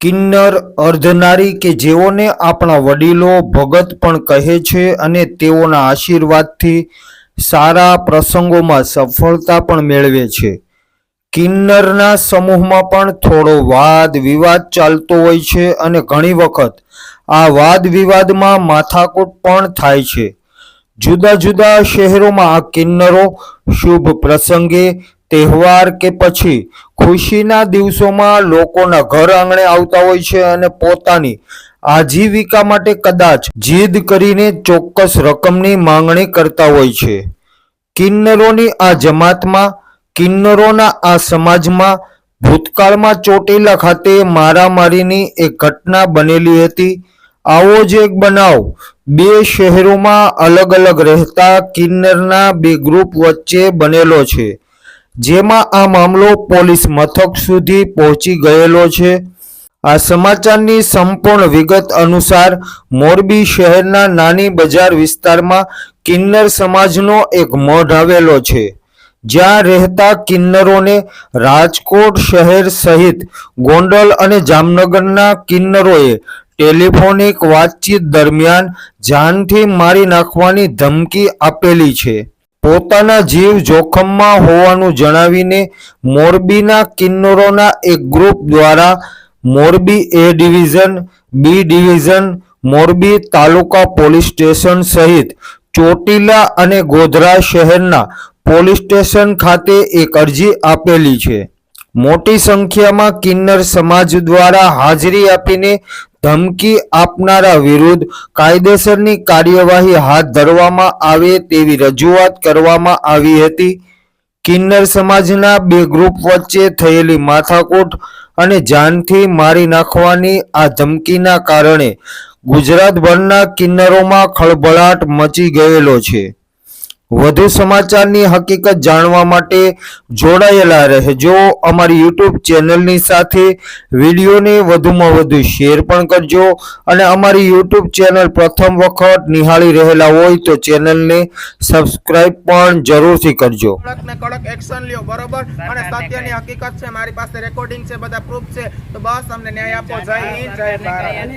કિન્નર અર્ધનારી કે જેઓને આપણા વડીલો ભગત પણ કહે છે અને તેઓના આશીર્વાદથી સારા પ્રસંગોમાં સફળતા પણ મેળવે છે. કિન્નરના સમૂહમાં પણ થોડો વાદ વિવાદ ચાલતો હોય છે અને ઘણી વખત આ વાદ વિવાદમાં માથાકૂટ પણ થાય છે. જુદા જુદા શહેરોમાં આ કિન્નરો શુભ પ્રસંગે તહેવાર કે પછી ખુશીના દિવસોમાં લોકોના ઘર આંગણે આવતા હોય છે અને પોતાની આજીવિકા માટે કદાચ જીદ કરીને ચોક્કસ રકમની માંગણી કરતા હોય છે. કિન્નરોની આ જમાતમાં, કિન્નરોના આ સમાજમાં ભૂતકાળમાં ચોટીલા ખાતે મારામારીની એક ઘટના બનેલી હતી. આવો જ એક બનાવ. બે શહેરોમાં અલગ અલગ રહેતા કિન્નરના બે ગ્રુપ વચ્ચે બનેલો છે. જેમાં આ મામલો પોલીસ મથક સુધી પહોંચી ગયેલો છે. આ સમાચારની સંપૂર્ણ વિગત અનુસાર મોરબી શહેરના નાની બજાર વિસ્તારમાં કિન્નર સમાજનો એક મઢ આવેલો છે. જ્યાં રહેતા કિન્નરોને રાજકોટ શહેર સહિત ગોંડલ અને જામનગરના કિન્નરોએ ટેલિફોનિક વાતચીત દરમિયાન જાનથી મારી નાખવાની ધમકી આપેલી છે. પોતાના જીવ જોખમમાં હોવાનું જણાવીને મોરબીના કિન્નરોના એક ગ્રુપ દ્વારા Morbi A division, B division, Morbi Taluka police station સહિત ચોટીલા અને ગોધરા શહેરના પોલીસ સ્ટેશન ખાતે એક અરજી આપેલી છે. મોટી સંખ્યામાં કિન્નર સમાજ દ્વારા હાજરી આપીને ધમકી આપનારા વિરુદ્ધ કાયદેસરની કાર્યવાહી હાથ ધરવામાં આવે તેવી રજૂઆત કરવામાં આવી હતી. કિન્નર સમાજના બે ગ્રુપ વચ્ચે થયેલી માથાકૂટ અને જાનથી મારી નાખવાની આ ધમકીના કારણે ગુજરાતભરના કિન્નરોમાં ખળભળાટ મચી ગયેલો છે. વધુ સમાચારની હકીકત જાણવા માટે જોડાયેલા રહેજો. અમારી યુટ્યુબ ચેનલની સાથે વિડીયોને વધુમાં વધુ શેર પણ કરજો અને અમારી યુટ્યુબ ચેનલ પ્રથમ વખત નિહાળી રહેલા હોય તો ચેનલને સબસ્ક્રાઇબ પણ જરૂરથી કરજો. કડક કડક એક્શન લ્યો, બરોબર? અને સત્યની હકીકત છે, મારી પાસે રેકોર્ડિંગ છે, બધા પ્રૂફ છે. તો બસ અમને ન્યાય આપો. જય હિન્દ, જય ભારત.